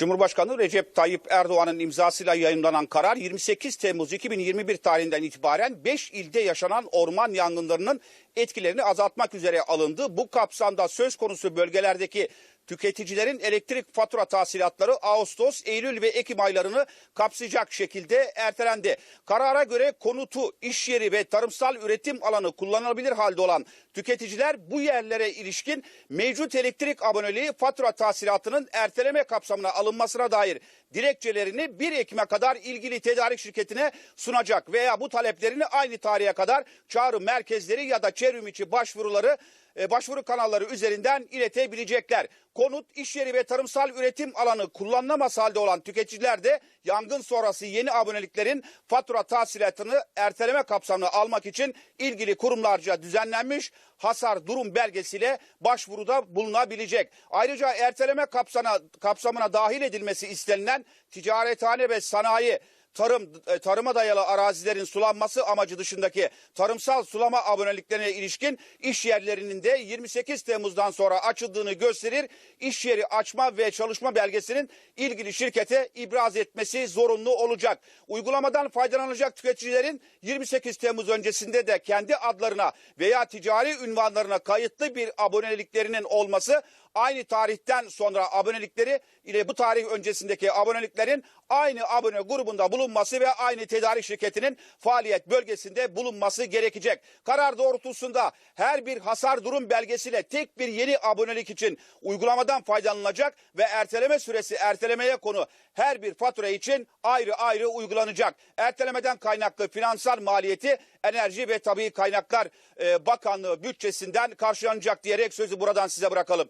Cumhurbaşkanı Recep Tayyip Erdoğan'ın imzasıyla yayınlanan karar 28 Temmuz 2021 tarihinden itibaren 5 ilde yaşanan orman yangınlarının etkilerini azaltmak üzere alındı. Bu kapsamda söz konusu bölgelerdeki tüketicilerin elektrik fatura tahsilatları Ağustos, Eylül ve Ekim aylarını kapsayacak şekilde ertelendi. Karara göre konutu, iş yeri ve tarımsal üretim alanı kullanılabilir halde olan tüketiciler bu yerlere ilişkin mevcut elektrik aboneliği fatura tahsilatının erteleme kapsamına alınmasına dair dilekçelerini 1 Ekim'e kadar ilgili tedarik şirketine sunacak veya bu taleplerini aynı tarihe kadar çağrı merkezleri ya da çevrim içi başvuruları e, başvuru kanalları üzerinden iletebilecekler. Konut, iş yeri ve tarımsal üretim alanı kullanılamaz halde olan tüketiciler de yangın sonrası yeni aboneliklerin fatura tahsilatını erteleme kapsamına almak için ilgili kurumlarca düzenlenmiş hasar durum belgesiyle başvuruda bulunabilecek. Ayrıca erteleme kapsamına, kapsamına dahil edilmesi istenilen ticarethane ve sanayi tarım e, tarıma dayalı arazilerin sulanması amacı dışındaki tarımsal sulama aboneliklerine ilişkin iş yerlerinin de 28 Temmuz'dan sonra açıldığını gösterir. İş yeri açma ve çalışma belgesinin ilgili şirkete ibraz etmesi zorunlu olacak. Uygulamadan faydalanacak tüketicilerin 28 Temmuz öncesinde de kendi adlarına veya ticari ünvanlarına kayıtlı bir aboneliklerinin olması aynı tarihten sonra abonelikleri ile bu tarih öncesindeki aboneliklerin aynı abone grubunda bulunması ve aynı tedarik şirketinin faaliyet bölgesinde bulunması gerekecek. Karar doğrultusunda her bir hasar durum belgesiyle tek bir yeni abonelik için uygulamadan faydalanılacak ve erteleme süresi ertelemeye konu her bir fatura için ayrı ayrı uygulanacak. Ertelemeden kaynaklı finansal maliyeti Enerji ve Tabii Kaynaklar e, Bakanlığı bütçesinden karşılanacak diyerek sözü buradan size bırakalım.